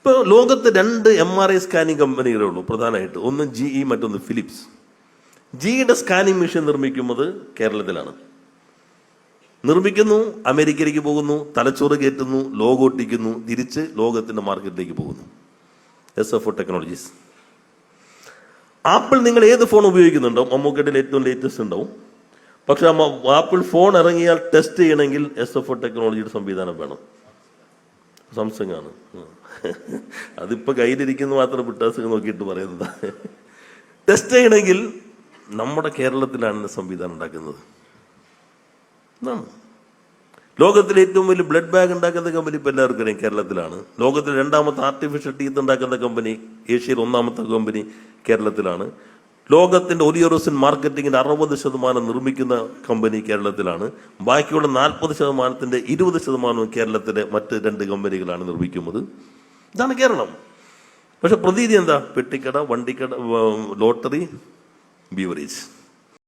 ഇപ്പോൾ ലോകത്ത് രണ്ട് എം ആർ ഐ സ്കാനിങ് കമ്പനികളേ ഉള്ളൂ പ്രധാനമായിട്ട്. ഒന്ന് ജി ഇ മറ്റൊന്ന് ഫിലിപ്സ് ജിയുടെ സ്കാനിങ് മെഷീൻ നിർമ്മിക്കുന്നത് കേരളത്തിലാണ്. നിർമ്മിക്കുന്നു അമേരിക്കയിലേക്ക് പോകുന്നു തലച്ചോറ് കയറ്റുന്നു ലോഗോ ഒട്ടിക്കുന്നു തിരിച്ച് ലോകത്തിന്റെ മാർക്കറ്റിലേക്ക് പോകുന്നു. S F O technologies Apple നിങ്ങൾ ഏത് ഫോൺ ഉപയോഗിക്കുന്നുണ്ടോ മമ്മൂക്കയുടെ ഏറ്റവും ലേറ്റസ്റ്റ് ഉണ്ടാവും. പക്ഷെ ആപ്പിൾ ഫോൺ ഇറങ്ങിയാൽ ടെസ്റ്റ് ചെയ്യണമെങ്കിൽ എസ് എഫ് ഒ ടെക്നോളജിയുടെ സംവിധാനം വേണം. സാംസങ് ആണ് അതിപ്പോൾ അതിപ്പോ കയ്യിലിരിക്കുന്ന മാത്രം പിട്ടാസങ് നോക്കിയിട്ട് പറയുന്നത്. ടെസ്റ്റ് ചെയ്യണമെങ്കിൽ നമ്മുടെ കേരളത്തിലാണ് സംവിധാനം ഉണ്ടാക്കുന്നത്. ലോകത്തിലെ ഏറ്റവും വലിയ ബ്ലഡ് ബാഗ് ഉണ്ടാക്കുന്ന കമ്പനി ഇപ്പം എല്ലാവർക്കും അറിയാം കേരളത്തിലാണ്. ലോകത്തിൽ രണ്ടാമത്തെ ആർട്ടിഫിഷ്യൽ ടീത്ത് ഉണ്ടാക്കുന്ന കമ്പനി ഏഷ്യയിൽ ഒന്നാമത്തെ കമ്പനി കേരളത്തിലാണ്. ലോകത്തിന്റെ ഒലിയോറോസിൻ മാർക്കറ്റിംഗിന്റെ അറുപത് ശതമാനം നിർമ്മിക്കുന്ന കമ്പനി കേരളത്തിലാണ്. ബാക്കിയുള്ള നാൽപ്പത് ശതമാനത്തിന്റെ ഇരുപത് ശതമാനവും കേരളത്തിലെ മറ്റ് രണ്ട് കമ്പനികളാണ് നിർമ്മിക്കുന്നത്. ഇതാണ് കേരളം. പക്ഷെ പ്രതീതി എന്താ? പെട്ടിക്കട വണ്ടിക്കട ലോട്ടറി ബീവറേജ്.